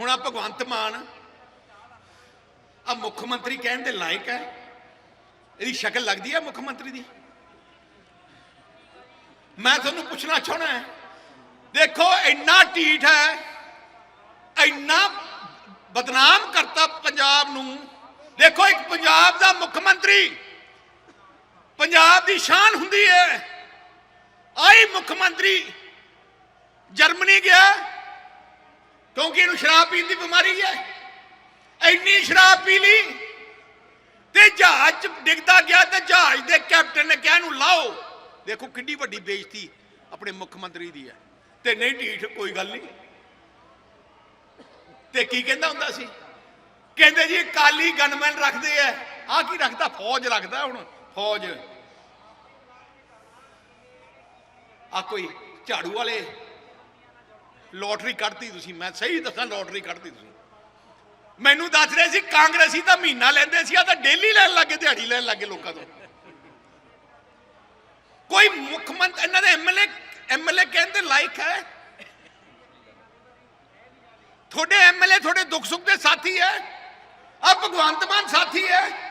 ਹੁਣ ਆ ਭਗਵੰਤ ਮਾਨ ਆ ਮੁੱਖ ਮੰਤਰੀ ਕਹਿਣ ਦੇ ਲਾਇਕ ਹੈ। ਇਹਦੀ ਸ਼ਕਲ ਲੱਗਦੀ ਹੈ ਮੁੱਖ ਮੰਤਰੀ ਦੀ। ਮੈਂ ਤੁਹਾਨੂੰ ਪੁੱਛਣਾ ਚਾਹਣਾ ਹੈ, ਦੇਖੋ ਇੰਨਾ ਢੀਠ ਹੈ, ਇੰਨਾ ਬਦਨਾਮ ਕਰਤਾ ਪੰਜਾਬ ਨੂੰ। ਦੇਖੋ ਇੱਕ ਪੰਜਾਬ ਦਾ ਮੁੱਖ ਮੰਤਰੀ, ਪੰਜਾਬ ਦੀ ਸ਼ਾਨ ਹੁੰਦੀ ਹੈ। ਆਈ ਮੁੱਖ ਮੰਤਰੀ ਜਰਮਨੀ ਗਿਆ। ਕਿਉਂਕਿ ਇਹਨੂੰ ਸ਼ਰਾਬ ਪੀਣ ਦੀ ਬਿਮਾਰੀ ਹੈ। ਇੰਨੀ ਸ਼ਰਾਬ ਪੀ ਲਈ ਤੇ ਜਹਾਜ਼ ਡਿੱਗਦਾ ਗਿਆ ਤੇ ਜਹਾਜ਼ ਦੇ ਕੈਪਟਨ ਨੇ ਕਿਹਾ ਇਹਨੂੰ ਲਾਓ। ਦੇਖੋ ਕਿੰਨੀ ਵੱਡੀ ਬੇਇੱਜ਼ਤੀ ਆਪਣੇ ਮੁੱਖ ਮੰਤਰੀ ਦੀ ਹੈ। ਤੇ ਨਹੀਂ ਢੀਠ ਕੋਈ ਗੱਲ ਨਹੀਂ। ਤੇ ਕੀ ਕਹਿੰਦਾ ਹੁੰਦਾ ਸੀ? ਕਹਿੰਦੇ ਜੀ ਕਾਲੀ ਗਨਮੈਨ ਰੱਖਦੇ ਐ ਆ ਕੀ ਰੱਖਦਾ? ਫੌਜ ਰੱਖਦਾ ਹੁਣ, ਫੌਜ। ਆ ਕੋਈ ਝਾੜੂ ਵਾਲੇ ਲੋਟਰੀ ਕੱਢਤੀ ਤੁਸੀਂ, ਮੈਂ ਸਹੀ ਦੱਸਾਂ ਲੋਟਰੀ ਕੱਢਤੀ ਤੁਸੀਂ। ਮੈਨੂੰ ਦੱਸ ਰਹੇ ਸੀ ਕਾਂਗਰਸੀ ਤਾਂ ਮਹੀਨਾ ਲੈਂਦੇ ਸੀ ਆ ਤਾਂ ਡੇਲੀ ਲੈਣ ਲੱਗੇ ਦਿਹਾੜੀ ਲੈਣ ਲੱਗੇ ਲੋਕਾਂ ਤੋਂ। ਕੋਈ ਮੁੱਖ ਮੰਤਰੀ ਇਹਨਾਂ ਦੇ ਐਮਐਲਏ ਐਮਐਲਏ ਕਹਿੰਦੇ ਲਾਇਕ ਹੈ? ਤੁਹਾਡੇ ਐਮਐਲਏ ਤੁਹਾਡੇ ਦੁੱਖ ਸੁੱਖ ਦੇ ਸਾਥੀ ਹੈ? ਆ ਭਗਵੰਤ ਮਾਨ ਸਾਥੀ ਹੈ?